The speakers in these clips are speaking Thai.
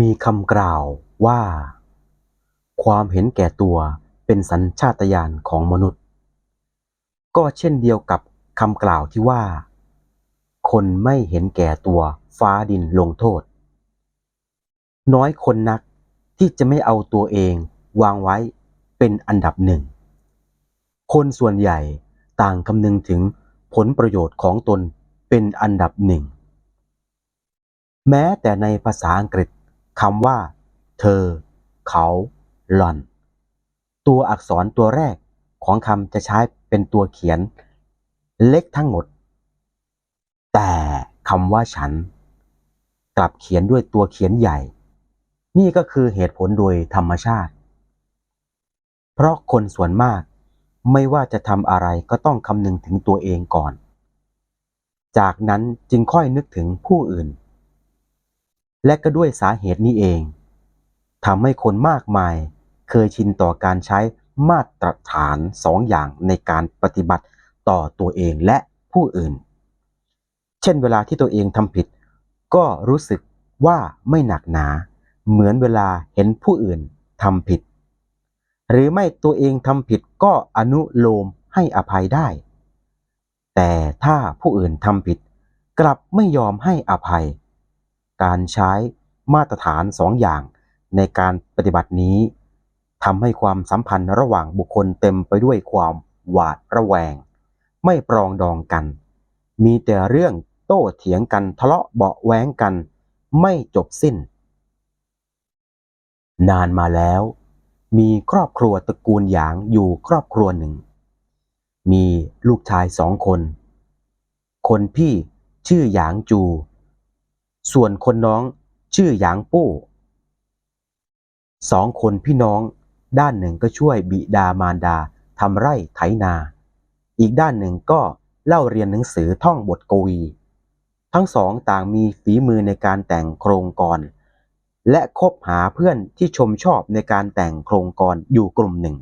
มีคำกล่าวว่า ความเห็นแก่ตัวเป็นสัญชาตญาณของมนุษย์ ก็เช่นเดียวกับคำกล่าวที่ว่า คนไม่เห็นแก่ตัวฟ้าดินลงโทษ น้อยคนนักที่จะไม่เอาตัวเองวางไว้เป็นอันดับหนึ่ง คนส่วนใหญ่ต่างคำนึงถึงผลประโยชน์ของตนเป็นอันดับหนึ่ง แม้แต่ในภาษาอังกฤษ คำว่า เธอ เขาหล่อน ตัวอักษรตัวแรกของคำจะใช้เป็นตัวเขียน เล็กทั้งหมด แต่คำว่าฉัน กลับเขียนด้วยตัวเขียนใหญ่ นี่ก็คือเหตุผลโดยธรรมชาติ เพราะคนส่วนมากไม่ว่าจะทำอะไรก็ต้องคำนึงถึงตัวเองก่อน จากนั้นจึงค่อยนึกถึงผู้อื่น และก็ด้วยสาเหตุนี้เองทำให้คนมากมายเคยชินต่อการใช้มาตรฐานสองอย่างในการปฏิบัติต่อตัวเองและผู้อื่น เช่นเวลาที่ตัวเองทำผิด ก็รู้สึกว่าไม่หนักหนา เหมือนเวลาเห็นผู้อื่นทำผิด หรือไม่ตัวเองทำผิดก็อนุโลมให้อภัยได้ แต่ถ้าผู้อื่นทำผิด กลับไม่ยอมให้อภัย การใช้มาตรฐานสองอย่าง ในการปฏิบัตินี้ทำให้ความสัมพันธ์ระหว่างบุคคลเต็มไปด้วยความหวาดระแวง ไม่ปรองดองกัน มีแต่เรื่องโต้เถียงกันทะเลาะเบาะแว้งกัน ไม่จบสิ้น นานมาแล้ว มีครอบครัวตระกูลหยางอยู่ครอบครัวหนึ่ง มีลูกชายสองคน คนพี่ชื่อหยางจู ส่วนคนน้องชื่อหยางปู้สองคนพี่น้อง ด้านหนึ่งก็ช่วยบิดามารดาทำไร่ไถนา อีกด้านหนึ่งก็เล่าเรียนหนังสือท่องบทกวี ทั้งสองต่างมีฝีมือในการแต่งโครงกร และคบหาเพื่อนที่ชมชอบในการแต่งโครงกรอยู่กลุ่มหนึ่ง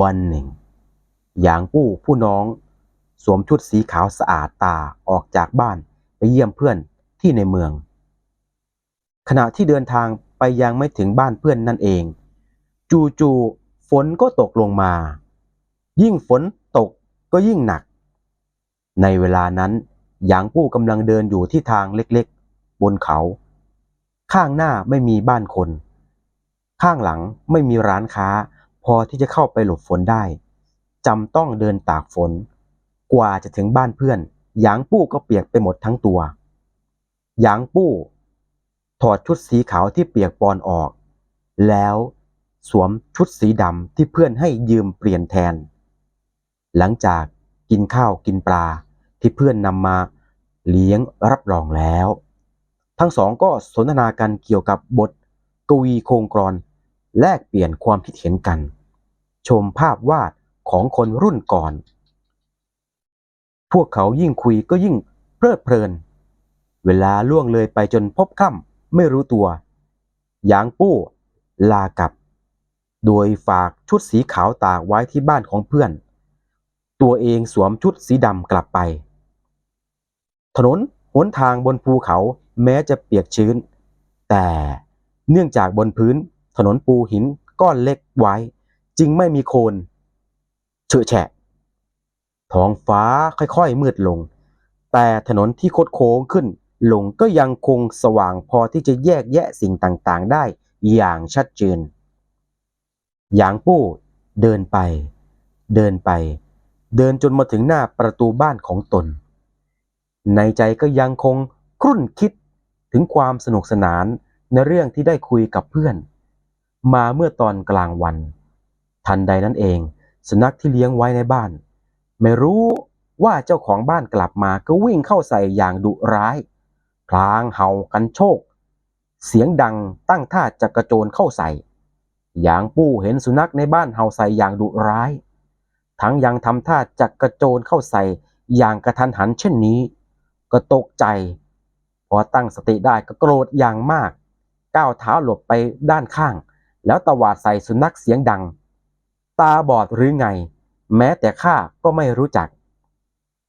วันหนึ่ง หยางปู้ผู้น้อง สวมชุดสีขาวสะอาดตาออกจากบ้าน เยี่ยมเพื่อนที่ในเมือง ขณะที่เดินทางไปยังไม่ถึงบ้านเพื่อนนั่นเอง จู่ๆฝนก็ตกลงมา ยิ่งฝนตกก็ยิ่งหนัก ในเวลานั้นหยางปู้กำลังเดินอยู่ที่ทางเล็กๆ บนเขา ข้างหน้าไม่มีบ้านคน ข้างหลังไม่มีร้านค้า พอที่จะเข้าไปหลบฝนได้จำต้องเดินตากฝน กว่าจะถึงบ้านเพื่อน หยางปู้ก็เปียกไปหมดทั้งตัว หยางปู้ ถอดชุดสีขาวที่เปียกปอนออก แล้วสวมชุดสีดำที่เพื่อนให้ยืมเปลี่ยนแทน หลังจากกินข้าวกินปลาที่เพื่อนนำมาเลี้ยงรับรองแล้ว ทั้งสองก็สนทนากันเกี่ยวกับบทกวีโครงกรอนแลกเปลี่ยนความคิดเห็นกัน ชมภาพวาดของคนรุ่นก่อน พวกเขายิ่งคุยก็ยิ่งเพลิดเพลิน เวลาล่วงเลยไปจนพบค่ำไม่รู้ตัวหยางปู้ลากลับ โดยฝากชุดสีขาวตากไว้ที่บ้านของเพื่อน ตัวเองสวมชุดสีดำกลับไป ถนนหนทางบนภูเขาแม้จะเปียกชื้น แต่เนื่องจากบนพื้นถนนปูหินก้อนเล็กไว้ จึงไม่มีโคลนเฉอะแฉะ ท้องฟ้าค่อยๆมืดลง แต่ถนนที่คดโค้งขึ้นลงก็ยังคงสว่างพอที่จะแยกแยะสิ่งต่างๆ ได้อย่างชัดเจน หยางปู้เดินไป เดินไป เดินจนมาถึงหน้าประตูบ้านของตน ในใจก็ยังคงครุ่นคิดถึงความสนุกสนานในเรื่องที่ได้คุยกับเพื่อน มาเมื่อตอนกลางวัน ทันใดนั้นเองสุนัขที่เลี้ยงไว้ในบ้าน ไม่รู้ว่าเจ้าของบ้านกลับมาก็วิ่งเข้าใส่อย่างดุร้าย พลางเห่ากันโชค เสียงดังตั้งท่าจะกระโจนเข้าใส่ หยางปู้เห็นสุนัขในบ้านเห่าใส่อย่างดุร้าย ทั้งยังทำท่าจะกระโจนเข้าใส่อย่างกระทันหันเช่นนี้ ก็ตกใจ พอตั้งสติได้ก็โกรธอย่างมาก ก้าวเท้าหลบไปด้านข้าง แล้วตวาดใส่สุนัขเสียงดัง ตาบอดหรือไง แม้แต่ข้าก็ไม่รู้จัก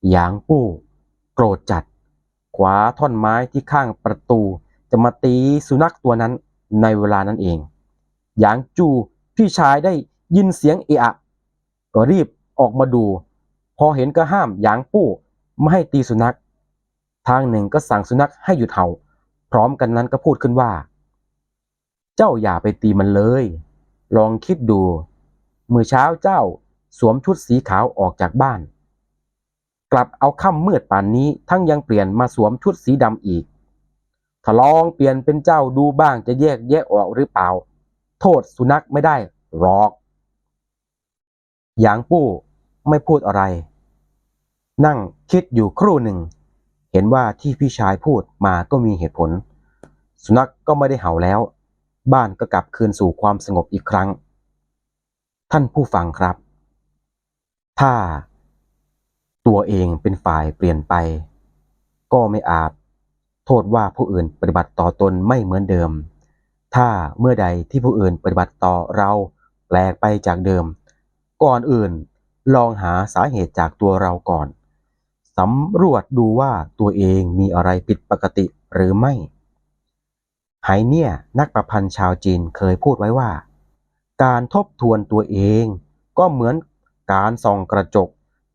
หยางปู้ โกรธจัดขวาท่อนไม้ที่ข้างประตูจะมาตีสุนัขตัวนั้นในเวลานั้นเอง หยางจูพี่ชายได้ยินเสียงเอะก็รีบออกมาดู พอเห็นก็ห้ามหยางปู้ไม่ให้ตีสุนัข ทางหนึ่งก็สั่งสุนัขให้หยุดเห่า พร้อมกันนั้นก็พูดขึ้นว่า เจ้าอย่าไปตีมันเลย ลองคิดดู เมื่อเช้าเจ้า สวมชุดสีขาวออกจากบ้าน กลับเอาค่ำมืดป่านนี้ทั้งยังเปลี่ยนมาสวมชุดสีดำอีกถ้าลองเปลี่ยนเป็นเจ้าดูบ้างจะแยกแยะออกหรือเปล่า โทษสุนัขไม่ได้หรอกหยางปู้ไม่พูดอะไร นั่งคิดอยู่ครู่หนึ่ง เห็นว่าที่พี่ชายพูดมาก็มีเหตุผล สุนัขกก็ไม่ได้เห่าแล้ว บ้านก็กลับคืนสู่ความสงบอีกครั้ง ท่านผู้ฟังครับ ถ้าตัวเองเป็นฝ่ายเปลี่ยนไป ก็ไม่อาจโทษว่าผู้อื่นปฏิบัติต่อตนไม่เหมือนเดิม ถ้าเมื่อใดที่ผู้อื่นปฏิบัติต่อเราแปลกไปจากเดิม ก่อนอื่นลองหาสาเหตุจากตัวเราก่อน สำรวจดูว่าตัวเองมีอะไรผิดปกติหรือไม่ไหเนี่ยนักประพันธ์ชาวจีนเคยพูดไว้ว่า การทบทวนตัวเองก็เหมือน การส่องกระจก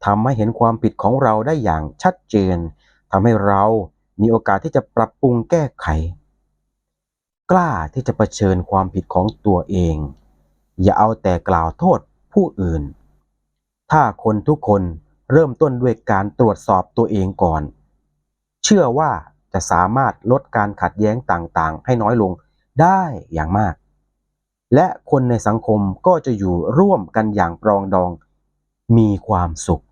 ทำให้เห็นความผิดของเราได้อย่างชัดเจนทำให้เรามีโอกาสที่จะปรับปรุงแก้ไข กล้าที่จะเผชิญความผิดของตัวเอง อย่าเอาแต่กล่าวโทษผู้อื่น ถ้าคนทุกคนเริ่มต้นด้วยการตรวจสอบตัวเองก่อน เชื่อว่าจะสามารถลดการขัดแย้งต่างๆ ให้น้อยลงได้อย่างมาก และคนในสังคมก็จะอยู่ร่วมกันอย่างปรองดอง มีความสุข